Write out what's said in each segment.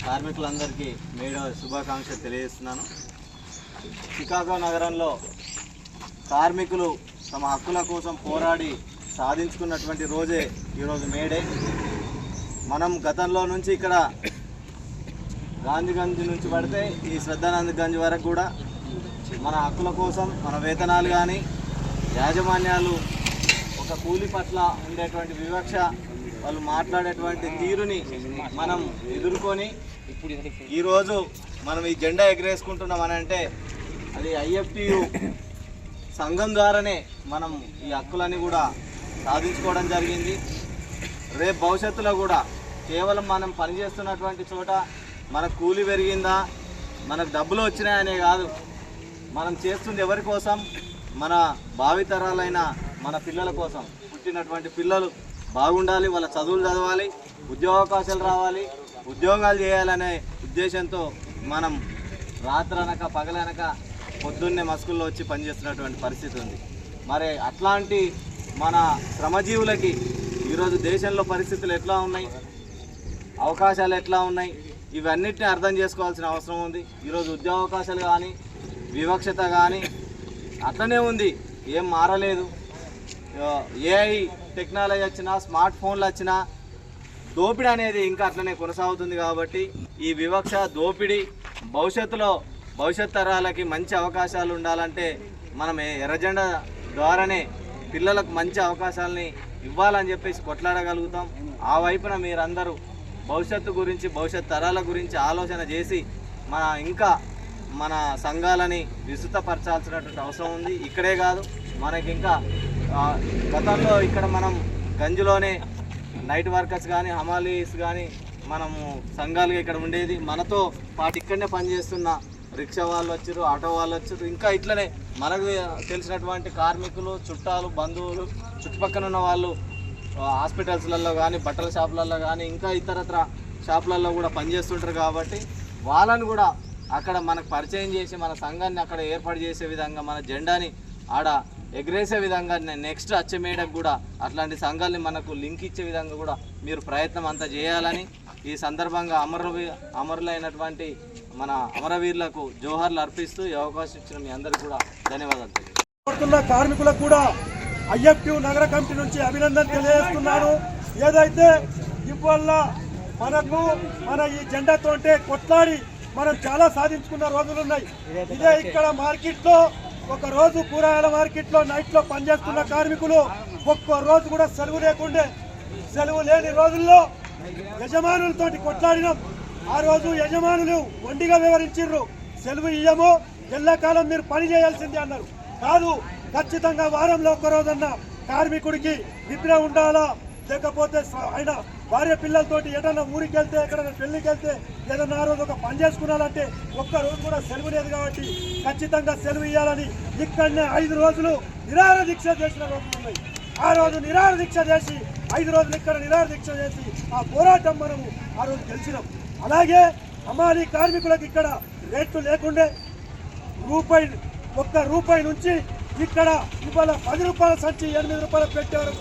కార్మికులందరికీ మేడో శుభాకాంక్షలు తెలియజేస్తున్నాను. చికాగో నగరంలో కార్మికులు తమ హక్కుల కోసం పోరాడి సాధించుకున్నటువంటి రోజే ఈరోజు మేడే మనం గతంలో నుంచి ఇక్కడ గాంధీగంజ్ నుంచి పడితే ఈ శ్రద్ధానంద్ గంజ్ వరకు కూడా మన హక్కుల కోసం మన వేతనాలు కానీ యాజమాన్యాలు ఒక కూలి పట్ల ఉండేటువంటి వివక్ష వాళ్ళు మాట్లాడేటువంటి తీరుని మనం ఎదుర్కొని ఈరోజు మనం ఈ జెండా ఎగరేసుకుంటున్నాం అని అంటే అది ఐఎఫ్టియు సంఘం ద్వారానే మనం ఈ హక్కులని కూడా సాధించుకోవడం జరిగింది. రేపు భవిష్యత్తులో కూడా కేవలం మనం పనిచేస్తున్నటువంటి చోట మన కూలి పెరిగిందా మనకు డబ్బులు వచ్చినాయనే కాదు. మనం చేస్తుంది ఎవరి కోసం? మన భావితరాలైన మన పిల్లల కోసం. పుట్టినటువంటి పిల్లలు బాగుండాలి వాళ్ళ చదువులు చదవాలి ఉద్యోగావకాశాలు రావాలి ఉద్యోగాలు చేయాలనే ఉద్దేశంతో మనం రాత్రనక పగలనక పొద్దున్నే మస్కుల్లో వచ్చి పనిచేస్తున్నటువంటి పరిస్థితి ఉంది. మరి అట్లాంటి మన శ్రమజీవులకి ఈరోజు దేశంలో పరిస్థితులు ఎట్లా ఉన్నాయి? అవకాశాలు ఎట్లా ఉన్నాయి? ఇవన్నిటిని అర్థం చేసుకోవాల్సిన అవసరం ఉంది. ఈరోజు ఉద్యోగ అవకాశాలు కానీ వివక్షత కానీ అట్లనే ఉంది. ఏం మారలేదు. ఏఐ టెక్నాలజీ వచ్చినా స్మార్ట్ ఫోన్లు వచ్చినా దోపిడీ అనేది ఇంకా అట్లనే కొనసాగుతుంది కాబట్టి ఈ వివక్ష దోపిడీ భవిష్యత్తులో భవిష్యత్ తరాలకి మంచి అవకాశాలు ఉండాలంటే మనం ఎర్రజెండా ద్వారానే పిల్లలకు మంచి అవకాశాలని ఇవ్వాలని చెప్పేసి కొట్లాడగలుగుతాం. ఆ వైపున మీరందరూ భవిష్యత్తు గురించి భవిష్యత్ తరాల గురించి ఆలోచన చేసి మన ఇంకా మన సంఘాలని విస్తృతపరచాల్సినటువంటి అవసరం ఉంది. ఇక్కడే కాదు మనకి ఇంకా గతంలో ఇక్కడ మనం గంజిలోనే నైట్ వర్కర్స్ కానీ హమాలీస్ కానీ మనము సంఘాలుగా ఇక్కడ ఉండేది. మనతో పాటు ఇక్కడనే పనిచేస్తున్న రిక్షా వాళ్ళు వచ్చారు ఆటో వాళ్ళు వచ్చారు. ఇంకా ఇట్లనే మనకు తెలిసినటువంటి కార్మికులు చుట్టాలు బంధువులు చుట్టుపక్కల ఉన్న వాళ్ళు హాస్పిటల్స్లలో కానీ బట్టల షాపులలో కానీ ఇంకా ఇతరత్ర షాపులలో కూడా పనిచేస్తుంటారు కాబట్టి వాళ్ళని కూడా అక్కడ మనకు పరిచయం చేసి మన సంఘాన్ని అక్కడ ఏర్పాటు చేసే విధంగా మన జెండాని ఆడ ఎగరేసే విధంగా నెక్స్ట్ వచ్చే మేడకు కూడా అట్లాంటి సంఘాలని మనకు లింక్ ఇచ్చే విధంగా కూడా మీరు ప్రయత్నం అంతా చేయాలని ఈ సందర్భంగా అమరు అమరులైనటువంటి మన అమరవీరులకు జోహర్లు అర్పిస్తూ ఈ అవకాశం ఇచ్చిన మీ అందరికీ కూడా ధన్యవాదాలు కార్మికులకు కూడా ఐఎఫ్టి నగర కమిటీ నుంచి అభినందన తెలియజేస్తున్నాను. ఏదైతే ఇవాళ మనకు మన ఈ జెండాతో కొట్లాడి మనం చాలా సాధించుకున్న రోజులు ఉన్నాయి. ఇదే ఇక్కడ మార్కెట్లో ఒక రోజు కూరగాయల మార్కెట్లో నైట్లో పనిచేస్తున్న కార్మికులు ఒక్క రోజు కూడా సెలవు లేకుండే సెలవు లేని రోజుల్లో యజమానులతోటి కొట్లాడినాం. ఆ రోజు యజమానులు వండిగా వివరించారు సెలవు ఇయ్యము ఎల్లకాలం మీరు పని చేయాల్సిందే అన్నారు. కాదు ఖచ్చితంగా వారంలో ఒక రోజన్న కార్మికుడికి నిద్ర ఉండాలా? లేకపోతే ఆయన భార్య పిల్లలతోటి ఏదైనా ఊరికి వెళ్తే ఎక్కడైనా పెళ్ళికి వెళ్తే ఏదైనా ఆ రోజు ఒక పని చేసుకున్నారంటే ఒక్క రోజు కూడా సెలవు లేదు కాబట్టి ఖచ్చితంగా సెలవు ఇవ్వాలని ఇక్కడనే ఐదు రోజులు నిరాహార దీక్ష చేసిన రోజులు ఉన్నాయి. ఆ రోజు నిరాహార దీక్ష చేసి ఐదు రోజులు ఇక్కడ నిరాహార దీక్ష చేసి ఆ పోరాటం మనము ఆ రోజు గెలిచినాం. అలాగే అమాలి కార్మికులకు ఇక్కడ రేట్లు లేకుండే రూపాయి ఒక్క రూపాయి నుంచి ఇక్కడ ఇవాళ పది రూపాయల సంచి ఎనిమిది రూపాయలు పెట్టే వరకు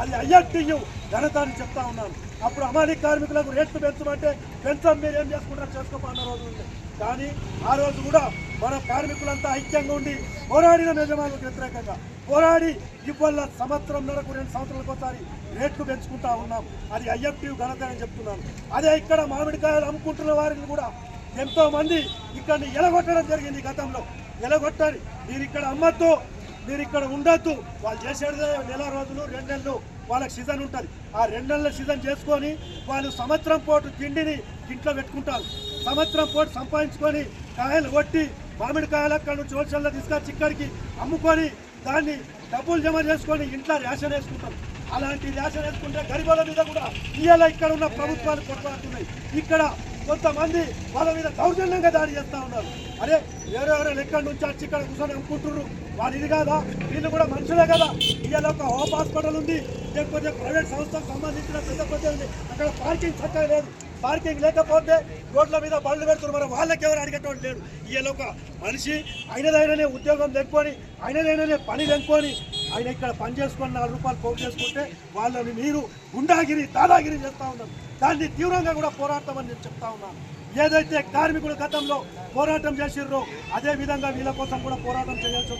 అది ఐఆర్టీయు ఘనత అని చెప్తా ఉన్నాను. అప్పుడు అమాలి కార్మికులకు రేట్లు పెంచమంటే పెంచం మీరు ఏం చేసుకుంటారు చేసుకోమన్న రోజు ఉంది. కానీ ఆ రోజు కూడా మన కార్మికులంతా ఐక్యంగా ఉండి పోరాడిన యజమానులకు వ్యతిరేకంగా పోరాడి ఇవాళ సంవత్సరం నరకు రెండు సంవత్సరాలకు ఒకసారి రేట్లు పెంచుకుంటా ఉన్నాం. అది ఐఎఫ్టీ ఘనత అని చెప్తున్నాను. అదే ఇక్కడ మామిడికాయలు అమ్ముకుంటున్న వారిని కూడా ఎంతోమంది ఇక్కడిని ఎలగొట్టడం జరిగింది గతంలో. ఎలగొట్టాలి మీరు ఇక్కడ అమ్మతో మీరు ఇక్కడ ఉండొద్దు. వాళ్ళు చేసేది నెల రోజులు రెండు నెలలు వాళ్ళకి సీజన్ ఉంటుంది. ఆ రెండు నెలల సీజన్ చేసుకొని వాళ్ళు సంవత్సరం పాటు తిండిని ఇంట్లో పెట్టుకుంటారు. సంవత్సరం పాటు సంపాదించుకొని కాయలు కొట్టి మామిడి కాయలు అక్కడ నుంచి హోల్సేల్లో తీసుకొచ్చి ఇక్కడికి అమ్ముకొని దాన్ని డబ్బులు జమ చేసుకొని ఇంట్లో రేషన్ వేసుకుంటారు. అలాంటి రేషన్ వేసుకుంటే గరిబాల మీద కూడా ఇవాళ ఇక్కడ ఉన్న ప్రభుత్వాలు కొట్లాడుతున్నాయి ఇక్కడ కొంతమంది వాళ్ళ మీద దౌర్జన్యంగా దాడి చేస్తూ ఉన్నారు. అరే వేరే ఎక్కడి నుంచి వచ్చి ఇక్కడ కూర్చొని అమ్ముకుంటున్నారు. వాళ్ళు ఇది కాదా? వీళ్ళు కూడా మనుషులే కదా. ఇవాళ ఒక హోప్ హాస్పిటల్ ఉంది. లేకపోతే ప్రైవేట్ సంస్థకు సంబంధించిన పెద్ద పెద్ద ఉంది. అక్కడ పార్కింగ్ చక్కగా లేదు. పార్కింగ్ లేకపోతే రోడ్ల మీద బళ్ళు పెడుతున్నారు. మరి వాళ్ళకి ఎవరు అడిగేటోడు లేడు ఇవాళ ఒక మనిషి ఆయనదైననే ఉద్యోగం తెంపుకొని ఆయనదైననే పని తెంపుకొని ఆయన ఇక్కడ పని చేసుకొని నాలుగు రూపాయలు పోగు చేసుకుంటే వాళ్ళని మీరు గుండాగిరి దాదాగిరి చేస్తూ ఉన్నారు. దాన్ని తీవ్రంగా కూడా పోరాడతామని నేను చెప్తా ఉన్నాను. ఏదైతే కార్మికుల గతంలో పోరాటం చేసిర్రో అదే విధంగా వీళ్ళ కోసం కూడా పోరాటం చేయాల్సి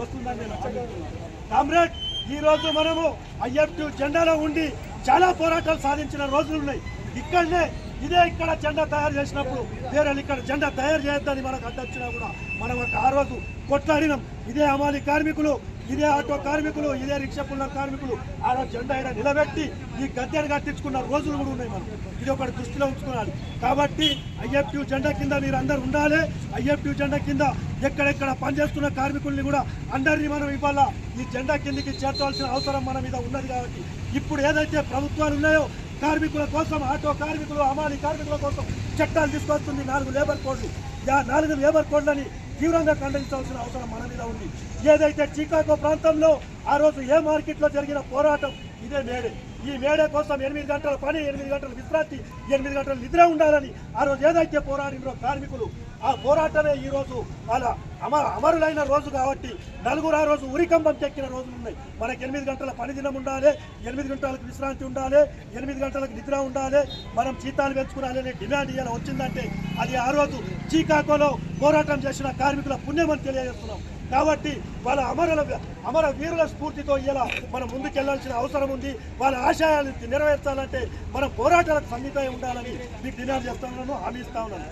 వస్తుందని నేను హెచ్చరిస్తున్నాను కామ్రేడ్ ఈరోజు మనము ఐఎఫ్టీ జెండాలో ఉండి చాలా పోరాటాలు సాధించిన రోజులు ఉన్నాయి. ఇక్కడనే ఇదే ఇక్కడ జెండా తయారు చేసినప్పుడు వేరే ఇక్కడ జెండా తయారు చేయొద్దని మనకు అడ్డొచ్చినా కూడా మనం ఒక ఆ రోజు కొట్లాడినాం. ఇదే అమాలి కార్మికులు ఇదే ఆటో కార్మికులు ఇదే రిక్షా పుల్ల కార్మికులు ఆ జెండా ఆయన నిలబెట్టి ఈ గద్దెను కట్టించుకున్న రోజులు కూడా ఉన్నాయి మనం ఇది ఒకటి దృష్టిలో ఉంచుకోవాలి. కాబట్టి ఐఎఫ్టీ జెండా కింద మీరు అందరు ఉండాలి. ఐఎఫ్టీ జెండా కింద ఎక్కడెక్కడ పనిచేస్తున్న కార్మికుల్ని కూడా అందరినీ మనం ఇవాళ ఈ జెండా కిందికి చేర్చవలసిన అవసరం మన మీద ఉన్నది కాబట్టి. ఇప్పుడు ఏదైతే ప్రభుత్వాలు ఉన్నాయో కార్మికుల కోసం ఆటో కార్మికులు అమాలి కార్మికుల కోసం చట్టాలు తీసుకొస్తుంది నాలుగు లేబర్ కోడ్లు. ఆ నాలుగు లేబర్ కోడ్లని తీవ్రంగా ఖండించాల్సిన అవసరం మన మీద ఉంది. ఏదైతే చికాగో ప్రాంతంలో ఆ రోజు ఏ మార్కెట్లో జరిగిన పోరాటం ఇదే మేడే. ఈ మేడే కోసం ఎనిమిది గంటల పని ఎనిమిది గంటల విశ్రాంతి ఎనిమిది గంటల నిద్ర ఉండాలని ఆ రోజు ఏదైతే పోరాడినో కార్మికులు ఆ పోరాటమే ఈరోజు వాళ్ళ అమ అమరులైన రోజు కాబట్టి నలుగురు ఆ రోజు ఉరికంబం చెక్కిన రోజులు ఉన్నాయి. మనకి ఎనిమిది గంటల పని దినం ఉండాలి ఎనిమిది గంటలకు విశ్రాంతి ఉండాలి ఎనిమిది గంటలకు నిద్ర ఉండాలి మనం జీతాలు పెంచుకోవాలి అనే డిమాండ్ ఇవాళ వచ్చిందంటే అది ఆ రోజు చీకాకోలో పోరాటం చేసిన కార్మికుల పుణ్యమని తెలియజేస్తున్నాం. కాబట్టి వాళ్ళ అమరుల అమర వీరుల స్ఫూర్తితో ఇలా మనం ముందుకెళ్ళాల్సిన అవసరం ఉంది. వాళ్ళ ఆశయాలు నెరవేర్చాలంటే మన పోరాటాలకు సంగీతం ఉండాలని మీకు డిమాండ్ చేస్తా ఉన్నాను హామీ ఇస్తా ఉన్నాను.